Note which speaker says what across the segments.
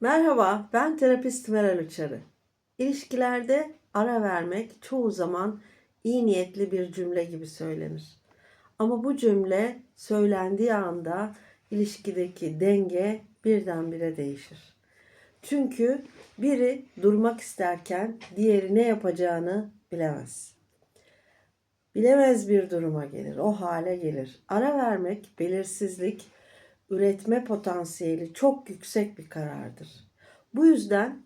Speaker 1: Merhaba, ben terapist Meral Uçarı. İlişkilerde ara vermek çoğu zaman iyi niyetli bir cümle gibi söylenir. Ama bu cümle söylendiği anda ilişkideki denge birdenbire değişir. Çünkü biri durmak isterken diğeri ne yapacağını bilemez. Bilemez bir duruma gelir, o hale gelir. Ara vermek, belirsizlik, üretme potansiyeli çok yüksek bir karardır. Bu yüzden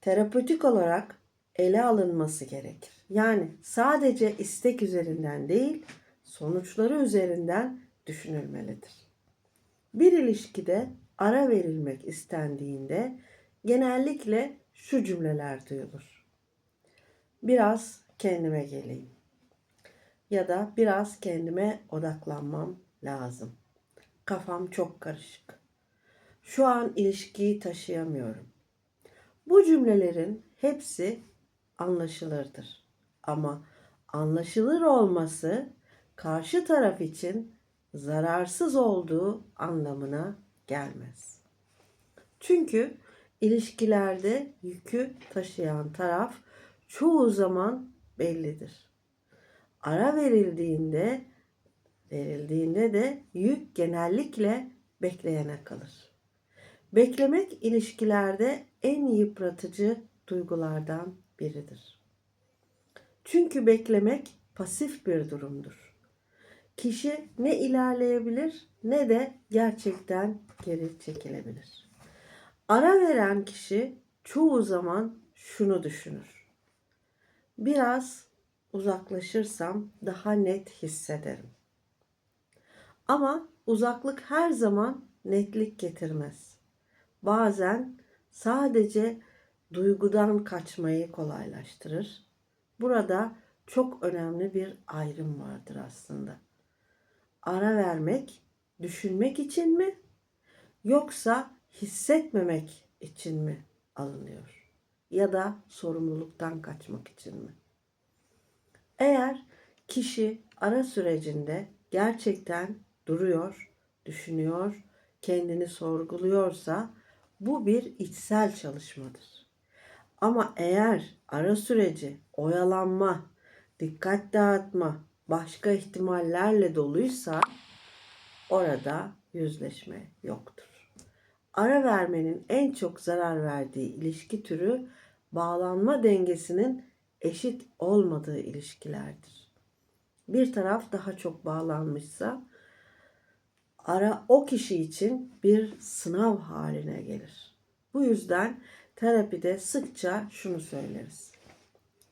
Speaker 1: terapötik olarak ele alınması gerekir. Yani sadece istek üzerinden değil, sonuçları üzerinden düşünülmelidir. Bir ilişkide ara verilmek istendiğinde genellikle şu cümleler duyulur. Biraz kendime geleyim ya da biraz kendime odaklanmam lazım. Kafam çok karışık. Şu an ilişkiyi taşıyamıyorum. Bu cümlelerin hepsi anlaşılırdır. Ama anlaşılır olması karşı taraf için zararsız olduğu anlamına gelmez. Çünkü ilişkilerde yükü taşıyan taraf çoğu zaman bellidir. Ara verildiğinde verildiğinde de yük genellikle bekleyene kalır. Beklemek ilişkilerde en yıpratıcı duygulardan biridir. Çünkü beklemek pasif bir durumdur. Kişi ne ilerleyebilir ne de gerçekten geri çekilebilir. Ara veren kişi çoğu zaman şunu düşünür. Biraz uzaklaşırsam daha net hissederim. Ama uzaklık her zaman netlik getirmez. Bazen sadece duygudan kaçmayı kolaylaştırır. Burada çok önemli bir ayrım vardır aslında. Ara vermek düşünmek için mi yoksa hissetmemek için mi alınıyor? Ya da sorumluluktan kaçmak için mi? Eğer kişi ara sürecinde gerçekten duruyor, düşünüyor, kendini sorguluyorsa bu bir içsel çalışmadır. Ama eğer ara süreci oyalanma, dikkat dağıtma, başka ihtimallerle doluysa orada yüzleşme yoktur. Ara vermenin en çok zarar verdiği ilişki türü bağlanma dengesinin eşit olmadığı ilişkilerdir. Bir taraf daha çok bağlanmışsa ara o kişi için bir sınav haline gelir. Bu yüzden terapide sıkça şunu söyleriz.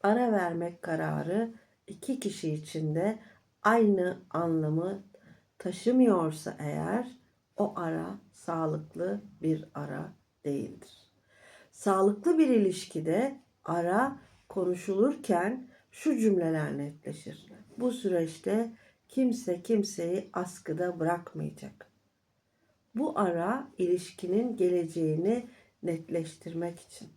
Speaker 1: Ara vermek kararı iki kişi için de aynı anlamı taşımıyorsa eğer o ara sağlıklı bir ara değildir. Sağlıklı bir ilişkide ara konuşulurken şu cümleler netleşir. Bu süreçte kimse kimseyi askıda bırakmayacak. Bu ara ilişkinin geleceğini netleştirmek için.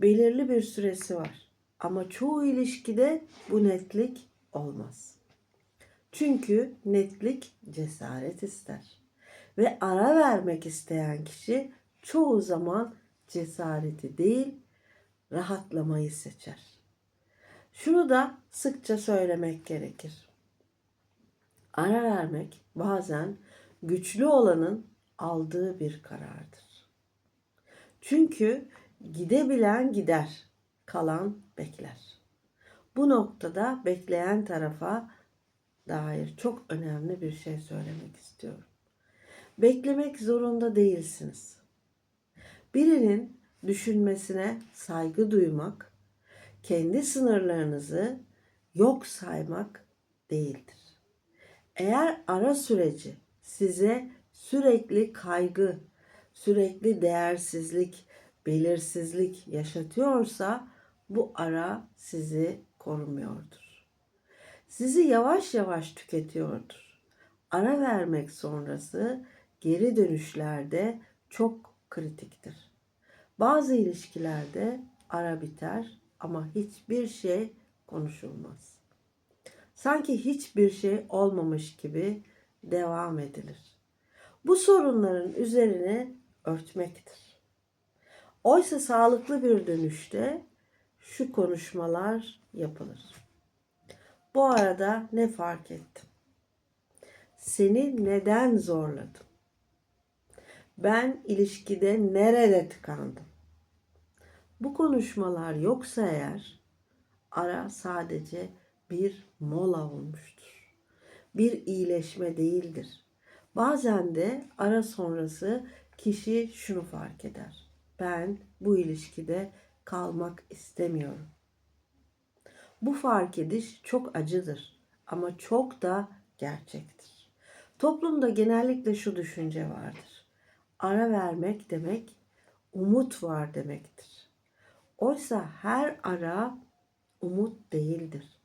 Speaker 1: Belirli bir süresi var. Ama çoğu ilişkide bu netlik olmaz. Çünkü netlik cesaret ister. Ve ara vermek isteyen kişi çoğu zaman cesareti değil, rahatlamayı seçer. Şunu da sıkça söylemek gerekir. Ara vermek bazen güçlü olanın aldığı bir karardır. Çünkü gidebilen gider, kalan bekler. Bu noktada bekleyen tarafa dair çok önemli bir şey söylemek istiyorum. Beklemek zorunda değilsiniz. Birinin düşünmesine saygı duymak, kendi sınırlarınızı yok saymak değildir. Eğer ara süreci size sürekli kaygı, sürekli değersizlik, belirsizlik yaşatıyorsa bu ara sizi korumuyordur. Sizi yavaş yavaş tüketiyordur. Ara vermek sonrası geri dönüşlerde çok kritiktir. Bazı ilişkilerde ara biter ama hiçbir şey konuşulmaz. Sanki hiçbir şey olmamış gibi devam edilir. Bu sorunların üzerine örtmektir. Oysa sağlıklı bir dönüşte şu konuşmalar yapılır. Bu arada ne fark ettim? Seni neden zorladım? Ben ilişkide nerede tıkandım? Bu konuşmalar yoksa eğer ara sadece bir mola olmuştur. Bir iyileşme değildir. Bazen de ara sonrası kişi şunu fark eder. Ben bu ilişkide kalmak istemiyorum. Bu fark ediş çok acıdır ama çok da gerçektir. Toplumda genellikle şu düşünce vardır. Ara vermek demek umut var demektir. Oysa her ara umut değildir.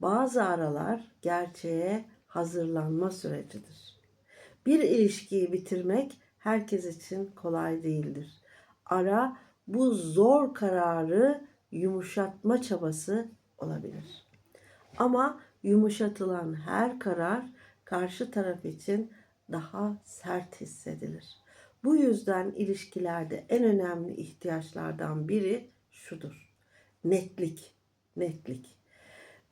Speaker 1: Bazı aralar gerçeğe hazırlanma sürecidir. Bir ilişkiyi bitirmek herkes için kolay değildir. Ara bu zor kararı yumuşatma çabası olabilir. Ama yumuşatılan her karar karşı taraf için daha sert hissedilir. Bu yüzden ilişkilerde en önemli ihtiyaçlardan biri şudur. Netlik. Netlik.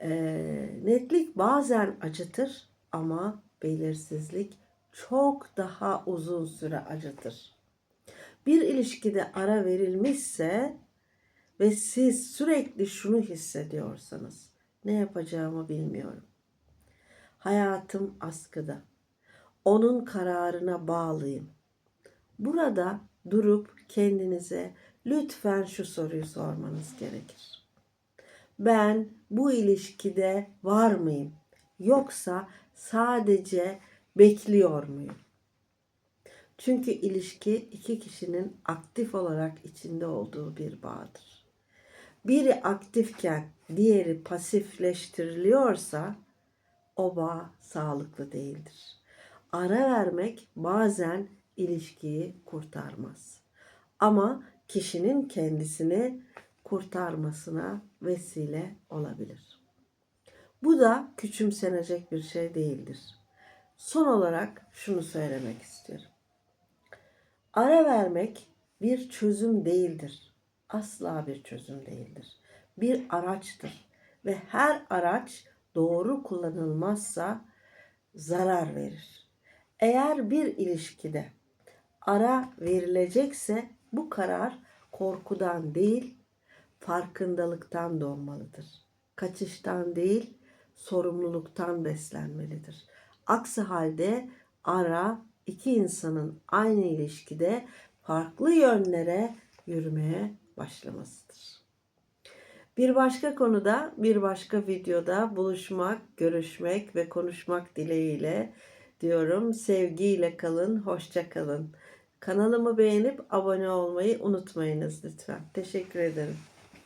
Speaker 1: Ee, netlik bazen acıtır ama belirsizlik çok daha uzun süre acıtır. Bir ilişkide ara verilmişse ve siz sürekli şunu hissediyorsanız ne yapacağımı bilmiyorum. Hayatım askıda. Onun kararına bağlıyım. Burada durup kendinize lütfen şu soruyu sormanız gerekir. Ben bu ilişkide var mıyım? Yoksa sadece bekliyor muyum? Çünkü ilişki iki kişinin aktif olarak içinde olduğu bir bağdır. Biri aktifken diğeri pasifleştiriliyorsa o bağ sağlıklı değildir. Ara vermek bazen ilişkiyi kurtarmaz. Ama kişinin kendisini kurtarmasına vesile olabilir. Bu da küçümsenecek bir şey değildir. Son olarak şunu söylemek istiyorum. Ara vermek bir çözüm değildir. Asla bir çözüm değildir. Bir araçtır ve her araç doğru kullanılmazsa zarar verir. Eğer bir ilişkide ara verilecekse bu karar korkudan değil, farkındalıktan doğmalıdır. Kaçıştan değil, sorumluluktan beslenmelidir. Aksi halde ara iki insanın aynı ilişkide farklı yönlere yürümeye başlamasıdır. Bir başka konuda, bir başka videoda buluşmak, görüşmek ve konuşmak dileğiyle diyorum. Sevgiyle kalın, hoşça kalın. Kanalımı beğenip abone olmayı unutmayınız lütfen. Teşekkür ederim.